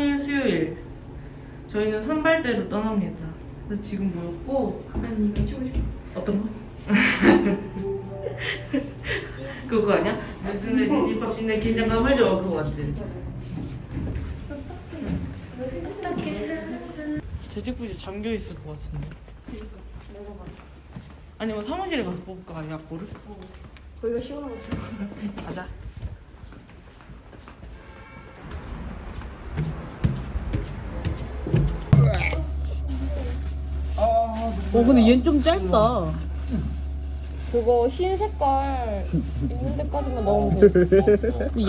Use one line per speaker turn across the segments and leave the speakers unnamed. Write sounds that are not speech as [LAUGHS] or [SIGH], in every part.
3일 수요일 저희는 선발대로 떠납니다 그래서 지금 모였고
아니 맞추고 싶어.
어떤 거? [LAUGHS] 그거 아니야? 무슨 내 뒷밥 신내 긴장감을 줘 그거 맞지? 재직부시 잠겨 있을 것 같은데 아니 뭐 사무실에 가서 뽑을까 약보를?
거기가 시원하고
가자 어 근데 얘는 좀 짧다
그거 흰 색깔 있는 데까지만 넣으면 돼.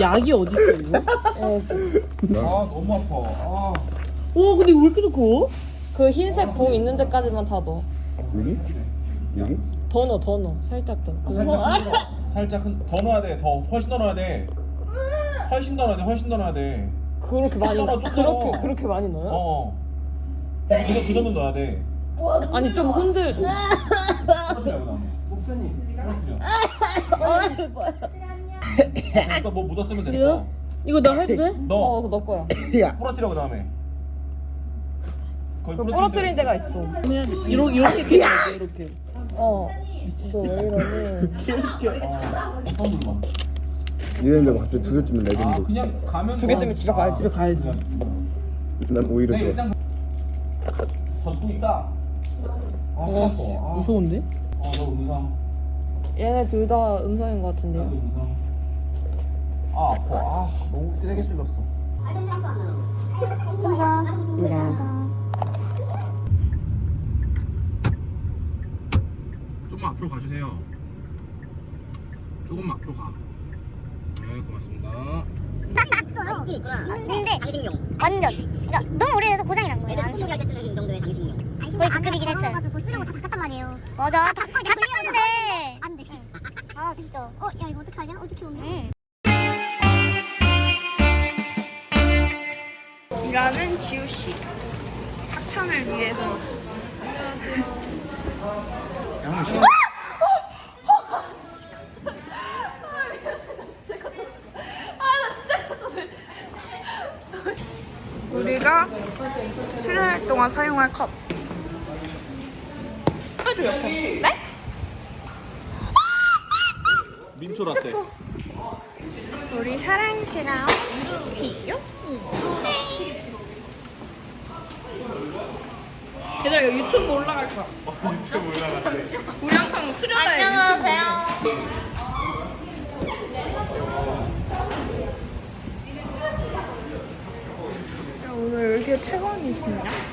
약이 어딨어 이거?
아 너무 아파. 아.
와 근데 왜 이렇게 커?
그 흰색 봉 있는 데까지만 다 넣어.
여기? 여기?
더 넣어, 더 넣어. 살짝 더. 그거
살짝 큰- 더 넣어야 돼. 더 훨씬 더 넣어야 돼. 훨씬 더 넣어야 돼. 훨씬 더 넣어야 돼.
그렇게 많이
좀 넣어, 좀 넣어.
그렇게 그렇게 많이 넣어요?
어. 그래서 그, 그 정도 넣어야 돼.
아니 좀 흔들.
터뜨려 목사님. 터뜨려. 뭐 묻었으면 됐어.
이거 나 해도 돼?
어,
넣어.
그거 넣을 거야.
부러뜨려 그 다음에. 거기
그 부러뜨린 데가 있어.
이렇게 이렇게 해야 돼 이렇게
어. 너왜 이러니?
아, 어떤 물만.
이랬는데 갑자기 두 개쯤은
아
레전드.
그냥 가면.
두 개쯤에 집에 가야지.
집에 가야지
난 오히려
네
좋아.
일단. 전또 있다. 아
어.
아.
무서운데?
어너 음성.
얘네 둘 다 음성인 것 같은데요.
나도 음성. 아 아파. 아 너무 세게 찔렀어. 조금 앞으로 가주세요. 조금 앞으로 가. 네, 고맙습니다.
아, 있긴 있구나. 근데 장식용. 완전. 그러니까 너무 오래돼서 고장이 난 거예요. 애들 소리할 때 쓰는 정도의 장식용. 거의 가급이긴 했어요. 가지고 쓰려고 다 닦았단 말이에요. 맞아. 다 닦았는데 안 돼. 아 진짜. 어, 야 이거 어떡하냐? 어떻게 오냐?
일하는 지우 씨 학창을 위해서 [LAUGHS] 우리가 수련회 동안 사용할 컵 옆에 네?
민초 라떼.
우리 사랑 씨랑 귀요? 얘들아 이거 유튜브 올라갈 거야
유튜브 올라갔대.
우리 항상 수련회 유튜브 야, 오늘 왜 이렇게 체감이 좋냐?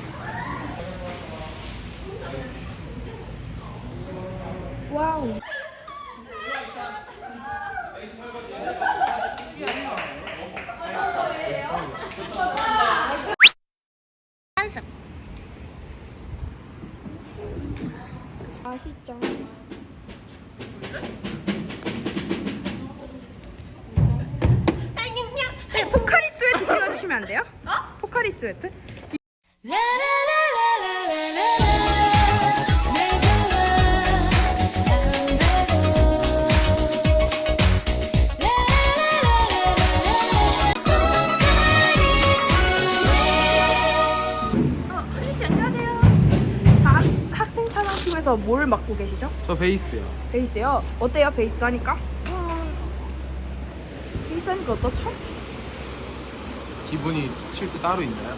와우.
한숨.
맛있죠. 네, 포카리 스웨트 찍어주시면 안 돼요? 포카리 스웨트? 팀에서 뭘 맡고 계시죠?
저 베이스요.
베이스요. 어때요? 베이스 하니까? 베이스 하니까 어떻죠?
기분이 칠 때 따로 있나요?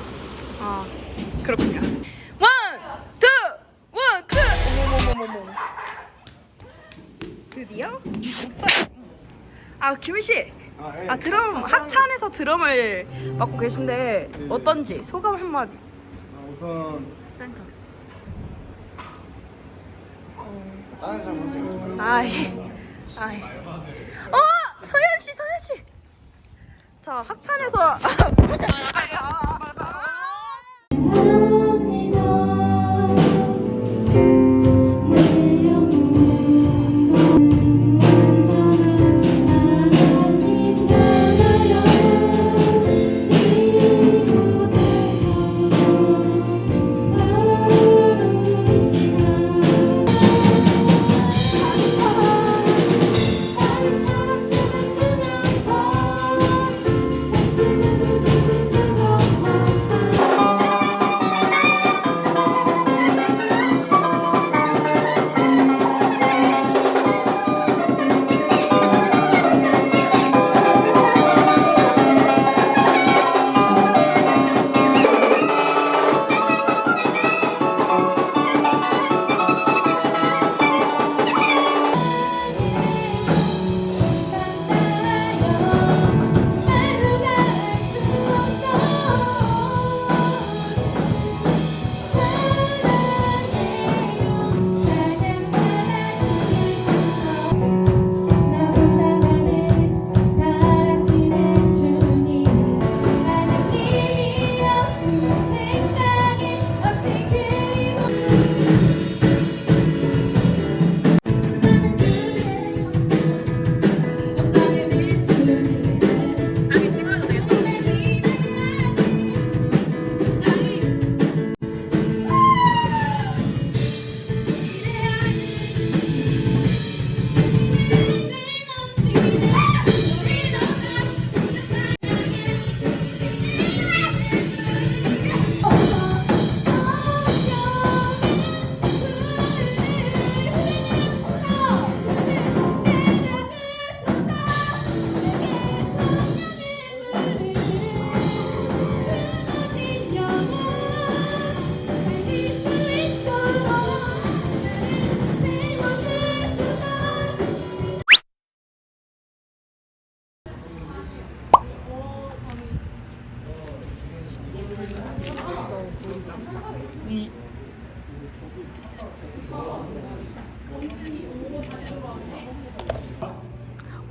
아 그렇군요. 원, 투, 원, 투. 어머머머머머. 드디어 아 김희 씨. 아 드럼 학찬에서 드럼을 맡고 계신데 어떤지 소감 한마디.
우선
센터. 아이, 아이. 어, 서현 씨, 서현 씨. 자, 학창에서. 아, 아, 아, 아.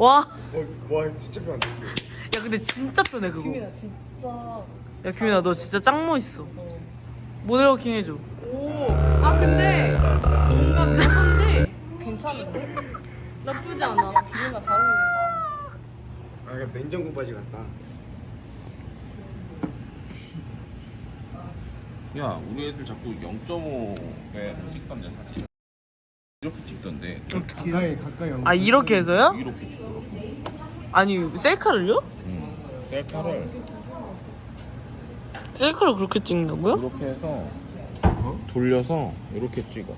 와.
어, 와 진짜 편한데.
야 근데 진짜 편해 그거.
규민아 진짜
야 규민아 너 진짜 짱 멋있어. 모델 워킹 해줘.
아 근데 뭔가 별론데 괜찮은데? 나쁘지 않아 규민아 잘 어울린다
아 약간 냉장고 바지 같다.
야 우리 애들 자꾸 0.5에 찍던데 사진 이렇게 찍던데
가까이 가까이
안아 이렇게 해서요?
이렇게 찍더라고
아니 셀카를요?
응. 셀카를
셀카를 그렇게 찍는다고요?
이렇게 해서 어? 돌려서 이렇게 찍어 [LAUGHS]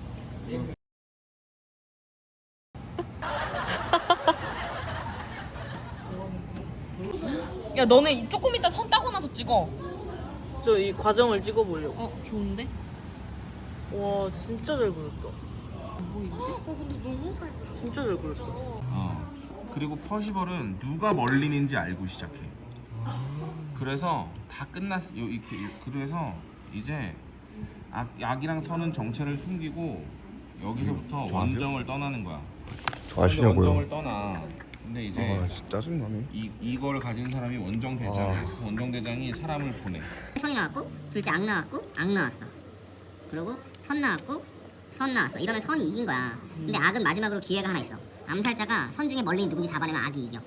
야 너네 조금 이따 선 따고 나서 찍어
저 이 과정을 찍어보려고.
어 좋은데?
와 진짜 잘 그렸다.
어 근데 너무 잘 그렸어
진짜 잘 그렸다.
어. 그리고 퍼시벌은 누가 멀린인지 알고 시작해. 그래서 다 끝났어. 요 이렇게 그래서 이제 악, 약이랑 선은 정체를 숨기고 여기서부터
저 아세요?
원정을 떠나는 거야. 원정을 떠나. 근데 이제
아 진짜 짜증나네.
이 이걸 가진 사람이 원정 대장이야. 원정 대장이 사람을 보내.
선이 나왔고 둘째 악 나왔고 악 나왔어. 그리고 선 나왔고 선 나왔어. 이러면 선이 이긴 거야. 근데 악은 마지막으로 기회가 하나 있어. 암살자가 선 중에 멀리 누군지 잡아내면 악이 이겨.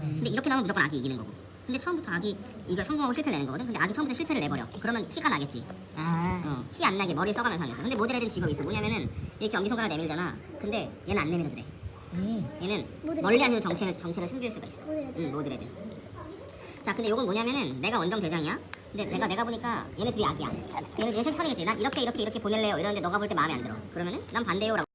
근데 이렇게 나오면 무조건 악이 이기는 거고. 근데 처음부터 악이 이거 성공하고 실패를 내는 거거든. 근데 악이 처음부터 실패를 내버려. 그러면 티가 나겠지. 어, 티 안 나게 머리에 써가면서 하겠어. 근데 모델에 든 직업이 있어. 뭐냐면은 이렇게 엄지손가락 내밀잖아. 근데 얘는 안 내밀어도 돼. 얘는 멀리 하는 정체를 정체를 숨길 수가 있어. 응, 모델에 든. 자, 근데 요건 뭐냐면은 내가 원정 대장이야. 근데 내가 내가 보니까 얘네 둘이 악이야. 얘네 얘네 셋이 선이겠지. 난 이렇게 이렇게 이렇게 보낼래요. 이러는데 너가 볼 때 마음에 안 들어. 그러면은 난 반대요라고.